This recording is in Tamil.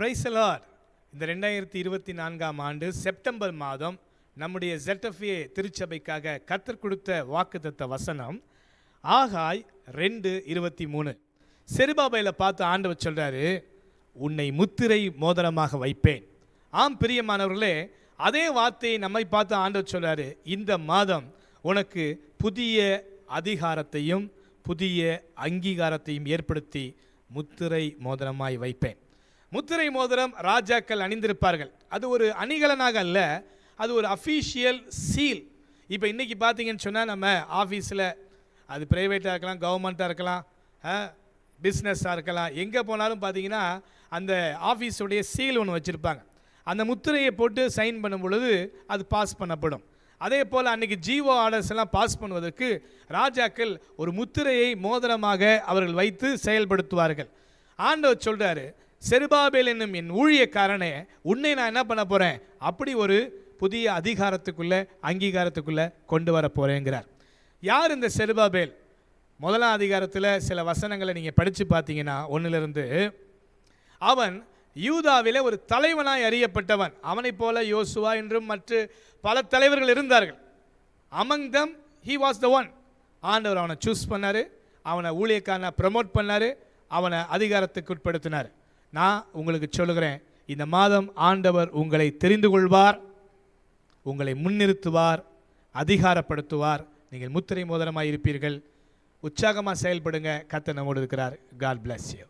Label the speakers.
Speaker 1: பிரைசலார் இந்த ரெண்டாயிரத்தி இருபத்தி நான்காம் ஆண்டு செப்டம்பர் மாதம் நம்முடைய ஜெட்டஃபியே திருச்சபைக்காக கத்தர் கொடுத்த வாக்குத்தத்த வசனம் ஆகாய் ரெண்டு இருபத்தி மூணு. செருபாபையில் பார்த்து ஆண்டவர் சொல்கிறாரு உன்னை முத்திரை மோதிரமாக வைப்பேன். ஆம் பிரியமானவர்களே அதே வார்த்தையை நம்மை பார்த்து ஆண்டவர் சொல்கிறாரு இந்த மாதம் உனக்கு புதிய அதிகாரத்தையும் புதிய அங்கீகாரத்தையும் ஏற்படுத்தி முத்திரை மோதிரமாய் வைப்பேன். முத்திரை மோதிரம் ராஜாக்கள் அணிந்திருப்பார்கள். அது ஒரு அணிகலனாக அல்ல அது ஒரு அஃபீஷியல் சீல் இப்போ இன்றைக்கி பார்த்தீங்கன்னு சொன்னால் நம்ம ஆஃபீஸில் அது ப்ரைவேட்டாக இருக்கலாம் கவர்மெண்ட்டாக இருக்கலாம் பிஸ்னஸாக இருக்கலாம் எங்கே போனாலும் பார்த்தீங்கன்னா அந்த ஆஃபீஸுடைய சீல் ஒன்று வச்சுருப்பாங்க. அந்த முத்திரையை போட்டு சைன் பண்ணும் பொழுது அது பாஸ் பண்ணப்படும். அதே போல் அன்றைக்கி ஜிஓ ஆர்டர்ஸ் எல்லாம் பாஸ் பண்ணுவதற்கு ராஜாக்கள் ஒரு முத்திரையை மோதிரமாக அவர்கள் வைத்து செயல்படுத்துவார்கள். ஆண்டவர் சொல்கிறாரு செருபாபேல் என்னும் என் ஊழியக்காரனே உன்னை நான் என்ன பண்ண போகிறேன் அப்படி ஒரு புதிய அதிகாரத்துக்குள்ளே அங்கீகாரத்துக்குள்ளே கொண்டு வர போகிறேங்கிறார் யார் இந்த செருபாபேல்? முதலாம் அதிகாரத்தில் சில வசனங்களை நீங்கள் படித்து பார்த்தீங்கன்னா ஒன்றிலிருந்து அவன் யூதாவில் ஒரு தலைவனாய் அறியப்பட்டவன். அவனைப் போல யோசுவா என்றும் மற்ற பல தலைவர்கள் இருந்தார்கள். Among them he was the one ஆண்டவர் அவனை சூஸ் பண்ணார். அவனை ஊழியக்காரனை ப்ரமோட் பண்ணார். அவனை அதிகாரத்துக்கு உட்படுத்தினார். நான் உங்களுக்கு சொல்லுகிறேன் இந்த மாதம் ஆண்டவர் உங்களை தெரிந்து கொள்வார் உங்களை முன்னிறுத்துவார் அதிகாரப்படுத்துவார். நீங்கள் முத்திரை மோதிரமாக இருப்பீர்கள். உற்சாகமாக செயல்படுங்க. கத்த நம்மோடு இருக்கிறார். God bless you